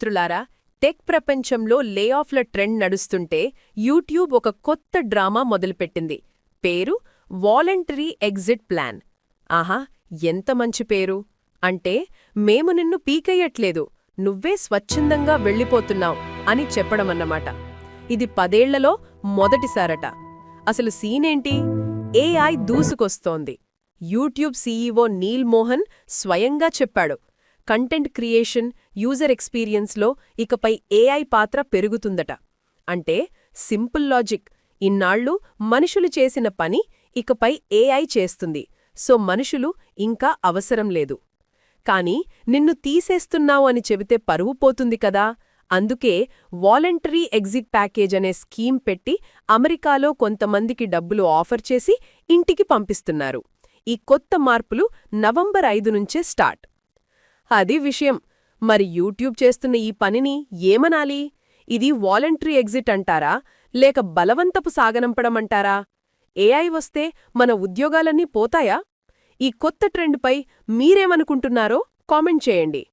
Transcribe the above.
మిత్రులారా టెక్ ప్రపంచంలో లేఆఫ్ల ట్రెండ్ నడుస్తుంటే యూట్యూబ్ ఒక కొత్త డ్రామా మొదలుపెట్టింది. పేరు వాలంటరీ ఎగ్జిట్ ప్లాన్. ఆహా ఎంత మంచి పేరు. అంటే మేము నిన్ను పీకయ్యట్లేదు నువ్వే స్వచ్ఛందంగా వెళ్ళిపోతున్నావు అని చెప్పడమన్నమాట. ఇది పదేళ్ళలో మొదటిసారట. అసలు సీనేంటి? ఏఐ దూసుకొస్తోంది. యూట్యూబ్ సీఈఓ నీల్ మోహన్ స్వయంగా చెప్పాడు. కంటెంట్ క్రియేషన్ యూజర్ ఎక్స్పీరియన్స్లో ఇకపై ఏఐ పాత్ర పెరుగుతుందట. అంటే సింపుల్ లాజిక్ ఇన్నాళ్ళు మనుషులు చేసిన పని ఇకపై ఏఐ చేస్తుంది. సో మనుషులు ఇంకా అవసరం లేదు. కాని నిన్ను తీసేస్తున్నావు అని చెబితే పరువు పోతుంది కదా. అందుకే వాలంటరీ ఎగ్జిట్ ప్యాకేజ్ అనే స్కీమ్ పెట్టి అమెరికాలో కొంతమందికి డబ్బులు ఆఫర్ చేసి ఇంటికి పంపిస్తున్నారు. ఈ కొత్త మార్పులు నవంబర్ ఐదు నుంచే స్టార్ట్. అది విషయం. మరి యూట్యూబ్ చేస్తున్న ఈ పనిని ఏమనాలి? ఇది వాలంటరీ ఎగ్జిట్ అంటారా? లేక బలవంతపు సాగనంపడమంటారా? ఏఐ వస్తే మన ఉద్యోగాలన్నీ పోతాయా? ఈ కొత్త ట్రెండ్పై మీరేమనుకుంటున్నారో కామెంట్ చేయండి.